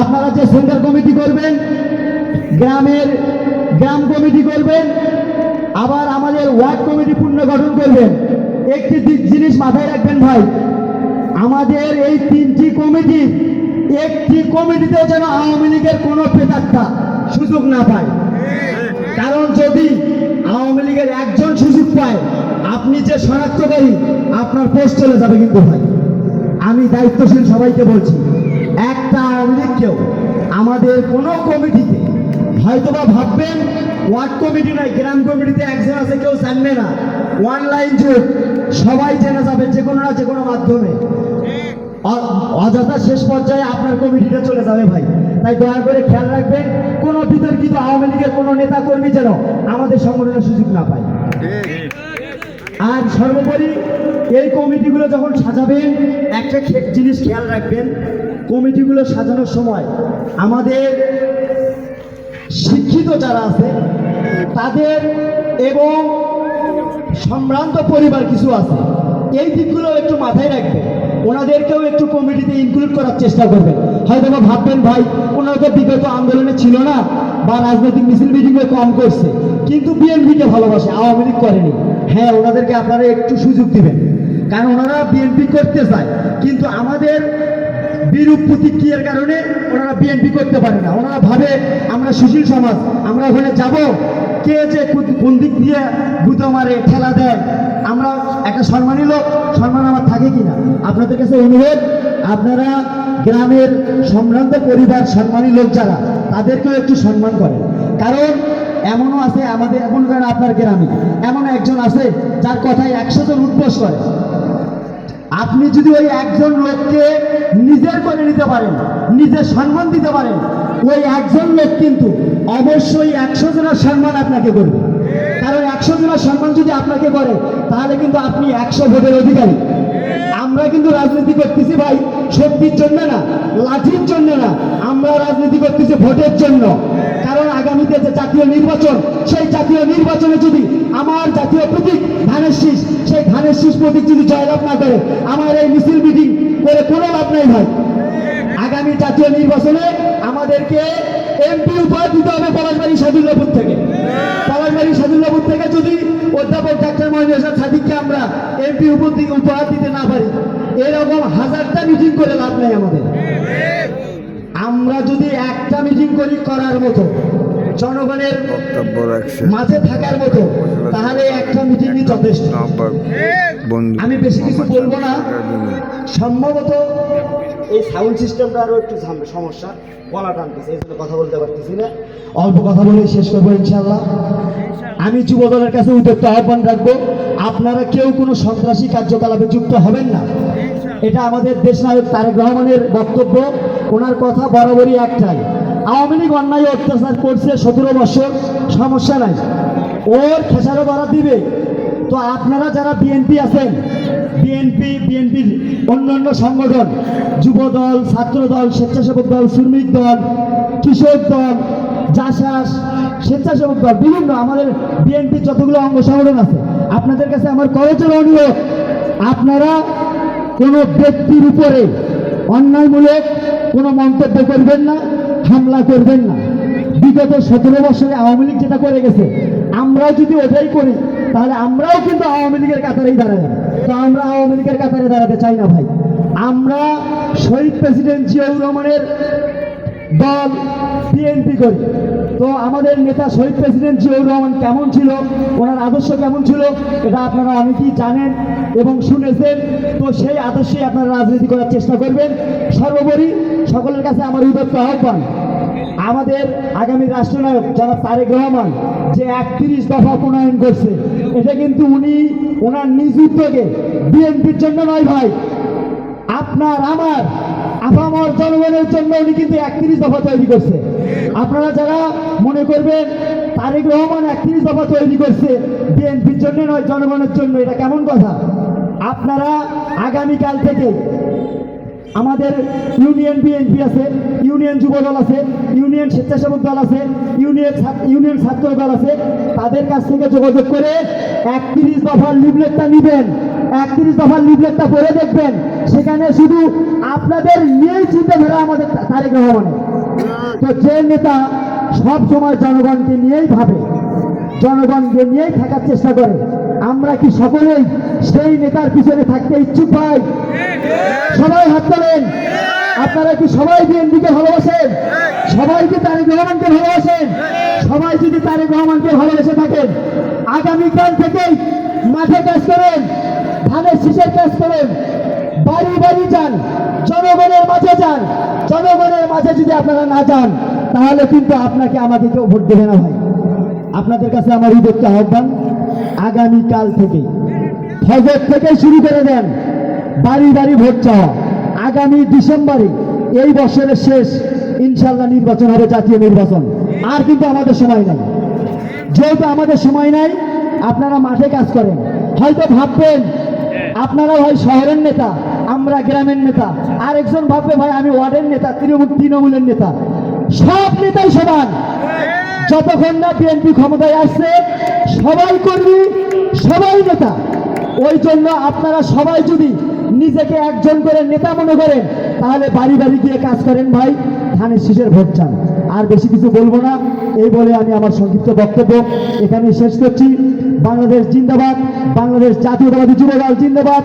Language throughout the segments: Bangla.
আপনারা যে সেন্টার কমিটি করবেন, গ্রামের গ্রাম কমিটি করবেন, আবার আমাদের ওয়ার্ড কমিটি পুনর্গঠন করবেন। একটি জিনিস মাথায় রাখবেন ভাই, আমাদের এই তিনটি কমিটি, একটি কমিটিতেও যেন আওয়ামী লীগের কোনো প্রেতাত্মা সুযোগ না পায়। কারণ যদি আওয়ামী লীগের একজন সুযোগ পায়, আপনি যে শনাক্তকারী, আপনার পোস্ট চলে যাবে কিন্তু ভাই। আমি দায়িত্বশীল সবাইকে বলছি। একটা আওয়ামী লীগকেও আমাদের কোনো কমিটিতে হয়তোবা ভাববেন ওয়ার্ড কমিটি নয় গ্রাম কমিটিতে একজন আছে কেউ জানবে না। অনলাইন যুগ সবাই জেনে যাবে যে কোনো না যে কোনো মাধ্যমে। অযথা শেষ পর্যায়ে আপনার কমিটিটা চলে যাবে ভাই। তাই দয়া করে খেয়াল রাখবেন কোনো বিতর্কিত আওয়ামী লীগের কোনো নেতা কর্মী যেন আমাদের সংগঠনের সুযোগ না পায়। আর সর্বোপরি এই কমিটিগুলো যখন সাজাবেন, একটা জিনিস খেয়াল রাখবেন, কমিটিগুলো সাজানোর সময় আমাদের শিক্ষিত যারা আছে, তাদের এবং সম্ভ্রান্ত পরিবার কিছু আছে, এই দিকগুলো একটু মাথায় রাখবেন। ওনাদেরকেও একটু কমিটিতে ইনক্লুড করার চেষ্টা করবেন। হয়তো বা ভাববেন, ভাই, ওনারা তো বিগত আন্দোলনে ছিল না বা রাজনৈতিক মিছিল মিটিংয়ে কম করছে। কিন্তু বিএনপিকে ভালোবাসে, আওয়ামী লীগ করেনি। হ্যাঁ ওনাদেরকে আপনারা একটু সুযোগ দিবেন। কারণ ওনারা বিএনপি করতে চায়। কিন্তু আমাদের বিরূপ প্রতিক্রিয়ার কারণে ওনারা বিএনপি করতে পারে না। ওনারা ভাবে, আমরা সুশীল সমাজ, আমরা ওখানে যাব। কে যে কোন- দিক দিয়ে গুঁতো মারে, ঠেলা দেয়, আমরা একটা সম্মানী লোক, সম্মান আমার থাকে কিনা? আপনাদের কাছে অনুরোধ, আপনারা গ্রামের সম্ভ্রান্ত পরিবার, সম্মানী লোক যারা, তাদেরকেও একটু সম্মান করেন। কারণ এমনও আছে আমাদের, এমন করেন আপনার গ্রামে, এমন একজন আছে যার কথায় একশো জন উদ্বোস করে। আপনি যদি ওই একজন লোককে নিজের করে নিতে পারেন, নিজের সম্মান দিতে পারেন, ওই একজন লোক কিন্তু অবশ্যই একশো জনের সম্মান আপনাকে করবে। কারণ একশো জনের সম্মান যদি আপনাকে করে, তাহলে কিন্তু আপনি একশো ভোটের অধিকারী। আমরা কিন্তু রাজনীতি করতেছি ভাই শক্তির জন্য না, লাঠির জন্য না আমরা রাজনীতি করতেছি ভোটের জন্য। কারণ আগামীতে যে জাতীয় নির্বাচন, সেই জাতীয় নির্বাচনে যদি আমার জাতীয় প্রতীক ধানের শীষ প্রতীক যদি জয়লাভ না করে আমার এই মিছিল মিটিং করে কোনো লাভ নাই ভাই। আগামী জাতীয় নির্বাচনে আমাদেরকে এমপি উপহার দিতে হবে পলাশবাড়ি সাদুল্লাপুর থেকে। পলাশবাড়ি সাদুল্লাপুর থেকে যদি অধ্যাপক ডাক্তার মহিনুল হাসান সাদিককে আমরা এমপি উপহার দিতে না পারি, এরকম হাজারটা মিটিং করে লাভ নেই আমাদের। আমরা যদি একটা মিটিং করি করার মতো জনগণের মাঝে থাকার মতো তাহলে একটা মিটিংই যথেষ্ট। আমি বেশি কিছু বলব না। সম্ভবত এই সাউন্ড সিস্টেমটা আরও একটু সমস্যা। গলা টানতেছে এই জন্য কথা বলতে পারতেছি না। অল্প কথা বলে শেষ করব ইনশাল্লাহ আমি যুব দলের কাছে উদ্যোক্ত আহ্বান রাখব আপনারা কেউ কোনো সন্ত্রাসী কার্যকলাপে যুক্ত হবেন না। এটা আমাদের দেশ নায়ক তারেক রহমানের বক্তব্য। ওনার কথা বরাবরই একটাই। আওয়ামী লীগ অন্যায় অত্যাচার করছে সতেরো বছর, সমস্যা নাই। ওর খেসারো বাড়া দিবে। তো আপনারা যারা বিএনপি আছেন বিএনপি বিএনপির অন্যান্য সংগঠন যুব দল ছাত্র দল স্বেচ্ছাসেবক দল, শ্রমিক দল, কৃষক দল জাসাস স্বেচ্ছাসেবক দল, বিভিন্ন আমাদের বিএনপির যতগুলো অঙ্গ সংগঠন আছে, আপনাদের কাছে আমার করজোর অনুরোধ। আপনারা কোনো ব্যক্তির উপরে অন্যায়মূলক কোনো মন্তব্য করবেন না। হামলা করবেন না। বিগত সতেরো বছরে আওয়ামী লীগ যেটা করে গেছে, আমরাও যদি ওটাই করি, তাহলে আমরাও কিন্তু আওয়ামী লীগের কাতারেই দাঁড়াবে। তো আমরা আওয়ামী লীগের কাতারে দাঁড়াতে চাই না ভাই। আমরা শহীদ প্রেসিডেন্ট জিয়াউর রহমানের দল, বিএনপি করি। তো আমাদের নেতা শহীদ প্রেসিডেন্ট জিয়াউর রহমান কেমন ছিল? ওনার আদর্শ কেমন ছিল? এটা আপনারা অনেকেই জানেন এবং শুনেছেন। তো সেই আদর্শেই আপনারা রাজনীতি করার চেষ্টা করবেন। সর্বোপরি সকলের কাছে আমার উদ্যোক্ত আহ্বান। আমাদের আগামী রাষ্ট্রনায়ক যারা তারেক রহমান যে একত্রিশ দফা প্রণয়ন করছে, এটা কিন্তু উনি ওনার নিজ উদ্যোগে বিএনপির জন্য নয় ভাই, আপনার, আমার, আপামর জনগণের জন্য উনি কিন্তু একত্রিশ দফা তৈরি করছে। আপনারা যারা মনে করবেন তারেক রহমান একত্রিশ দফা তৈরি করছে, বিএনপির জন্য নয়, জনগণের জন্য, এটা কেমন কথা? আপনারা আগামীকাল থেকে আমাদের ইউনিয়ন বিএনপি আছে, ইউনিয়ন যুব দল আছে, ইউনিয়ন স্বেচ্ছাসেবক দল আছে, ইউনিয়ন ইউনিয়ন ছাত্র দল আছে, তাদের কাছ থেকে যোগাযোগ করে একত্রিশ দফার লিফলেটটা নিবেন। একত্রিশ দফার লিফলেটটা পড়ে দেখবেন। সেখানে শুধু আপনাদের নিয়েই চিন্তাধারা আমাদের তারেক রহমানের। তো যে নেতা সব সময় জনগণকে নিয়েই ভাবে, জনগণকে নিয়েই থাকার চেষ্টা করে, আমরা কি সকলেই সেই নেতার পিছনে থাকতে ইচ্ছুক ভাই? সবাই হাত তোলেন। আপনারা কি সবাই বিএনপিকে ভালোবাসেন? সবাই কি তারেক রহমানকে ভালোবাসেন? সবাই যদি তারেক রহমানকে ভালোবেসে থাকেন, আগামীকাল থেকেই মাঠে কাজ করেন, ধানের শীষের কাজ করেন বাড়ি বাড়ি যান, জনগণের মাঝে যান, জনগণের মাঝে যদি আপনারা না যান, তাহলে কিন্তু আপনাকে আমাকে কেউ ভোট দেবে না ভাই। আপনাদের কাছে আমার উদ্যোক্ত আহ্বান, আগামীকাল থেকে ফজর থেকে শুরু করে দেন, বাড়ি বাড়ি ভোট চাওয়া। আগামী ডিসেম্বরে এই বছরের শেষ ইনশাল্লাহ নির্বাচন হবে জাতীয় নির্বাচন। আর কিন্তু আমাদের সময় নাই। যেহেতু আমাদের সময় নাই, আপনারা মাঠে কাজ করেন। হয়তো ভাববেন, আপনারা হয় শহরের নেতা আমরা গ্রামের নেতা। আরেকজন ভাববে, ভাই, আমি ওয়ার্ডের নেতা, তৃণমূল তৃণমূলের নেতা। সব নেতাই সমান। যতক্ষণ না বিএনপি ক্ষমতায় আসছে, সবাই কর্মী, সবাই নেতা। ওই জন্য আপনারা সবাই যদি নিজেকে একজন করে নেতা মনে করেন, তাহলে বাড়ি বাড়ি গিয়ে কাজ করেন ভাই, ধানের শীষের ভোট চান। আর বেশি কিছু বলব না, এই বলে আমি আমার সংক্ষিপ্ত বক্তব্য এখানে শেষ করছি। বাংলাদেশ জিন্দাবাদ, বাংলাদেশ জাতীয়তাবাদী যুবদল জিন্দাবাদ।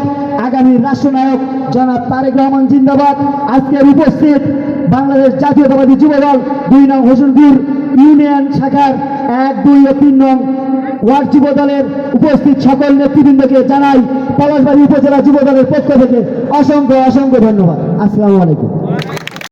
আগামী রাষ্ট্রনায়ক জনাব তারেক রহমান জিন্দাবাদ। আজকের উপস্থিত বাংলাদেশ জাতীয়তাবাদী যুবদল দুই নং হোসেনপুর ইউনিয়ন শাখার এক, দুই ও তিন নং ওয়ার্ড যুব দলের উপস্থিত সকল নেতৃবৃন্দকে জানাই পলাশবাড়ি উপজেলা যুব দলের পক্ষ থেকে অসংখ্য অসংখ্য ধন্যবাদ। আসসালামু আলাইকুম।